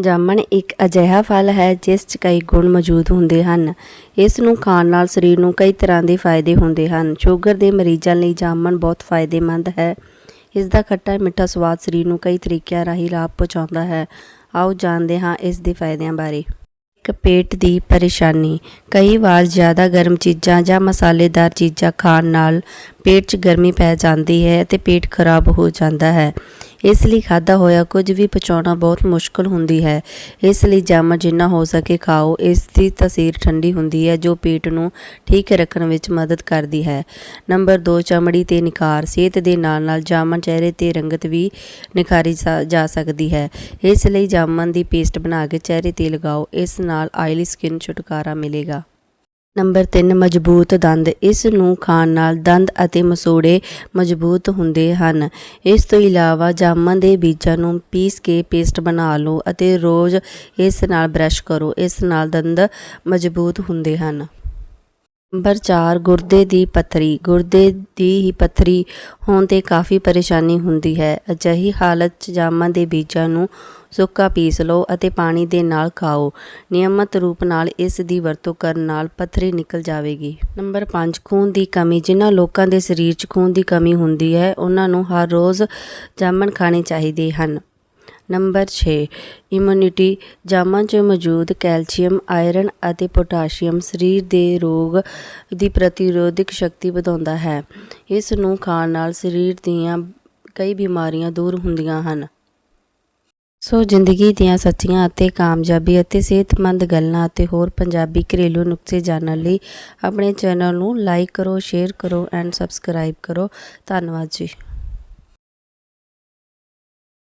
ਜਾਮਣ ਇੱਕ ਅਜਿਹਾ ਫਲ ਹੈ ਜਿਸ 'ਚ ਕਈ ਗੁਣ ਮੌਜੂਦ ਹੁੰਦੇ ਹਨ। ਇਸ ਨੂੰ ਖਾਣ ਨਾਲ ਸਰੀਰ ਨੂੰ ਕਈ ਤਰ੍ਹਾਂ ਦੇ ਫਾਇਦੇ ਹੁੰਦੇ ਹਨ। ਸ਼ੂਗਰ ਦੇ ਮਰੀਜ਼ਾਂ ਲਈ ਜਾਮਣ ਬਹੁਤ ਫਾਇਦੇਮੰਦ ਹੈ। ਇਸ ਦਾ ਖੱਟਾ ਮਿੱਠਾ ਸਵਾਦ ਸਰੀਰ ਨੂੰ ਕਈ ਤਰੀਕਿਆਂ ਰਾਹੀਂ ਲਾਭ ਪਹੁੰਚਾਉਂਦਾ ਹੈ। ਆਓ ਜਾਣਦੇ ਹਾਂ ਇਸ ਦੇ ਫਾਇਦਿਆਂ ਬਾਰੇ। ਇੱਕ ਪੇਟ ਦੀ ਪਰੇਸ਼ਾਨੀ। ਕਈ ਵਾਰ ਜ਼ਿਆਦਾ ਗਰਮ ਚੀਜ਼ਾਂ ਜਾਂ ਮਸਾਲੇਦਾਰ ਚੀਜ਼ਾਂ ਖਾਣ ਨਾਲ ਪੇਟ 'ਚ ਗਰਮੀ ਪੈ ਜਾਂਦੀ ਹੈ ਅਤੇ ਪੇਟ ਖਰਾਬ ਹੋ ਜਾਂਦਾ ਹੈ। ਇਸ ਲਈ ਖਾਦਾ ਹੋਇਆ ਕੁਝ ਵੀ ਪਚਾਉਣਾ ਬਹੁਤ ਮੁਸ਼ਕਲ ਹੁੰਦੀ ਹੈ। ਇਸ ਲਈ ਜਾਮਣ ਜਿੰਨਾ ਹੋ ਸਕੇ ਖਾਓ। ਇਸ ਦੀ ਤਸੀਰ ਠੰਡੀ ਹੁੰਦੀ ਹੈ ਜੋ ਪੇਟ ਨੂੰ ਠੀਕ ਰੱਖਣ ਵਿੱਚ ਮਦਦ ਕਰਦੀ ਹੈ। ਨੰਬਰ 2 ਚਮੜੀ ਤੇ ਨਿਖਾਰ। ਸਿਹਤ ਦੇ ਨਾਲ ਨਾਲ ਜਾਮਣ ਚਿਹਰੇ ਤੇ ਰੰਗਤ ਵੀ ਨਿਖਾਰੀ ਜਾ- ਜਾ ਸਕਦੀ ਹੈ। ਇਸ ਲਈ ਜਾਮਣ ਦੀ ਪੇਸਟ ਬਣਾ ਕੇ ਚਿਹਰੇ ਤੇ ਲਗਾਓ। ਇਸ ਨਾਲ ਆਇਲੀ ਸਕਿਨ ਛੁਟਕਾਰਾ ਮਿਲੇਗਾ। ਨੰਬਰ 3 ਮਜ਼ਬੂਤ ਦੰਦ। ਇਸ ਨੂੰ ਖਾਣ ਨਾਲ ਦੰਦ ਅਤੇ ਮਸੂੜੇ ਮਜ਼ਬੂਤ ਹੁੰਦੇ ਹਨ। ਇਸ ਤੋਂ ਇਲਾਵਾ ਜਾਮਨ ਦੇ ਬੀਜਾਂ ਨੂੰ ਪੀਸ ਕੇ ਪੇਸਟ ਬਣਾ ਲਓ ਅਤੇ ਰੋਜ਼ ਇਸ ਨਾਲ ਬ੍ਰਸ਼ ਕਰੋ। ਇਸ ਨਾਲ ਦੰਦ ਮਜ਼ਬੂਤ ਹੁੰਦੇ ਹਨ। ਨੰਬਰ 4 ਗੁਰਦੇ ਦੀ ਪੱਥਰੀ। ਗੁਰਦੇ ਦੀ ਹੀ ਪੱਥਰੀ ਹੋਣ ਤੇ ਕਾਫੀ ਪਰੇਸ਼ਾਨੀ ਹੁੰਦੀ ਹੈ। ਅਜਿਹੀ ਹਾਲਤ 'ਚ ਜਾਮਨ ਦੇ ਬੀਜਾਂ ਨੂੰ ਸੁੱਕਾ ਪੀਸ ਲਓ ਅਤੇ ਪਾਣੀ ਦੇ ਨਾਲ ਖਾਓ। ਨਿਯਮਤ ਰੂਪ ਨਾਲ ਇਸ ਦੀ ਵਰਤੋਂ ਕਰਨ ਨਾਲ ਪੱਥਰੀ ਨਿਕਲ ਜਾਵੇਗੀ। ਨੰਬਰ 5 ਖੂਨ ਦੀ ਕਮੀ। ਜਿਨ੍ਹਾਂ ਲੋਕਾਂ ਦੇ ਸਰੀਰ 'ਚ ਖੂਨ ਦੀ ਕਮੀ ਹੁੰਦੀ ਹੈ, ਉਹਨਾਂ ਨੂੰ ਹਰ ਰੋਜ਼ ਜਾਮਣ ਖਾਣੇ ਚਾਹੀਦੇ ਹਨ। ਨੰਬਰ 6 ਇਮਿਊਨਿਟੀ ਜਾਮਾਂ 'ਚ ਮੌਜੂਦ ਕੈਲਸ਼ੀਅਮ ਆਇਰਨ ਅਤੇ ਪੋਟਾਸ਼ੀਅਮ ਸਰੀਰ ਦੇ ਰੋਗ ਦੀ ਪ੍ਰਤੀਰੋਧਕ ਸ਼ਕਤੀ ਵਧਾਉਂਦਾ ਹੈ। ਇਸ ਨੂੰ ਖਾਣ ਨਾਲ ਸਰੀਰ ਦੀਆਂ ਕਈ ਬਿਮਾਰੀਆਂ ਦੂਰ ਹੁੰਦੀਆਂ ਹਨ। ਸੋ ਜ਼ਿੰਦਗੀ ਦੀਆਂ ਸੱਚੀਆਂ ਅਤੇ ਕਾਮਯਾਬੀ ਅਤੇ ਸਿਹਤਮੰਦ ਗੱਲਾਂ ਅਤੇ ਹੋਰ ਪੰਜਾਬੀ ਘਰੇਲੂ ਨੁਕਸੇ ਜਾਣਨ ਲਈ ਆਪਣੇ ਚੈਨਲ ਨੂੰ ਲਾਈਕ ਕਰੋ ਸ਼ੇਅਰ ਕਰੋ ਐਂਡ ਸਬਸਕ੍ਰਾਈਬ ਕਰੋ। ਧੰਨਵਾਦ ਜੀ।